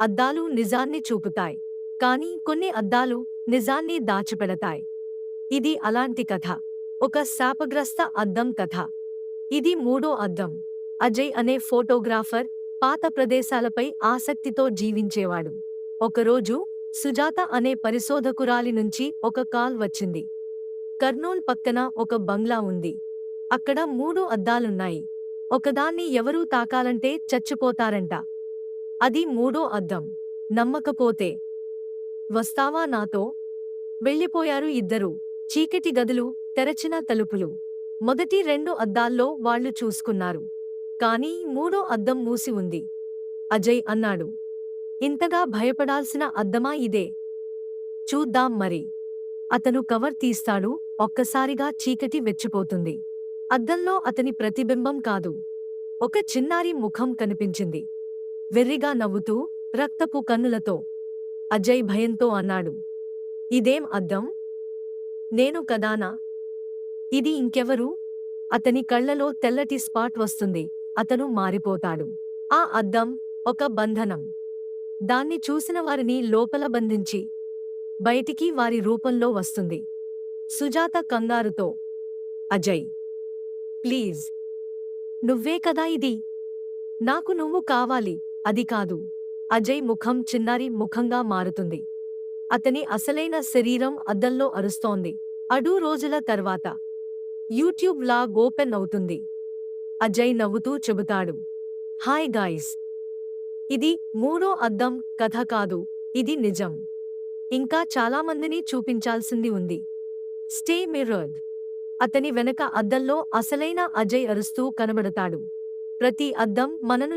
అద్దాలు నిజాన్ని చూపుతాయి. కానీ కొన్ని అద్దాలు నిజాన్ని దాచిపెడతాయి. ఇది అలాంటి కథ. ఒక శాపగ్రస్త అద్దం కథ. ఇది మూడో అద్దం. అజయ్ అనే ఫోటోగ్రాఫర్ పాత ప్రదేశాలపై ఆసక్తితో జీవించేవాడు. ఒకరోజు సుజాత అనే పరిశోధకురాలి నుంచి ఒక కాల్ వచ్చింది. కర్నూల్ పక్కన ఒక బంగ్లా ఉంది. అక్కడ మూడు అద్దాలున్నాయి. ఒకదాన్ని ఎవరూ తాకాలంటే చచ్చిపోతారంట. అది మూడో అద్దం. నమ్మకపోతే. వస్తావా నాతో? వెళ్ళిపోయారు ఇద్దరు. చీకటి గదులు తెరచిన తలుపులు. మొదటి రెండు అద్దాల్లో వాళ్ళు చూసుకున్నారు. కానీ మూడో అద్దం మూసి ఉంది. అజయ్ అన్నాడు. ఇంతగా భయపడాల్సిన అద్దమా ఇదే? చూద్దాం మరి. అతను కవర్ తీస్తాడు ఒక్కసారిగా చీకటి వెచ్చిపోతుంది అద్దంలో అతని ప్రతిబింబం కాదు. ఒక చిన్నారి ముఖం కనిపించింది. వెర్రిగా నవ్వుతూ రక్తపు కన్నులతో అజయ్ భయంతో అన్నాడు. ఇదేం అద్దం? నేను కదానా? ఇది ఇంకెవరు? అతని కళ్ళలో తెల్లటి స్పాట్ వస్తుంది. అతను మారిపోతాడు. ఆ అద్దం ఒక బంధనం. దాన్ని చూసిన వారిని లోపల బంధించి బయటికి వారి రూపంలో వస్తుంది. సుజాత కంగారుతో అజయ్ ప్లీజ్. నువ్వే కదా ఇది? నాకు నువ్వు కావాలి. అది కాదు. అజయ్ ముఖం చిన్నారి ముఖంగా మారుతుంది. అతని అసలైన శరీరం అద్దంలో అరుస్తోంది. అడూ రోజుల తర్వాత యూట్యూబ్ లాగ్ ఓపెన్ అవుతుంది. అజయ్ నవ్వుతూ చెబుతాడు. Hi guys. ఇది మూడో అద్దం కథ కాదు. ఇది నిజం. ఇంకా చాలామందిని చూపించాల్సింది ఉంది. Stay mirrored. అతని వెనక అద్దంలో అసలైన అజయ్ అరుస్తూ కనబడతాడు. ప్రతి అద్దం మనను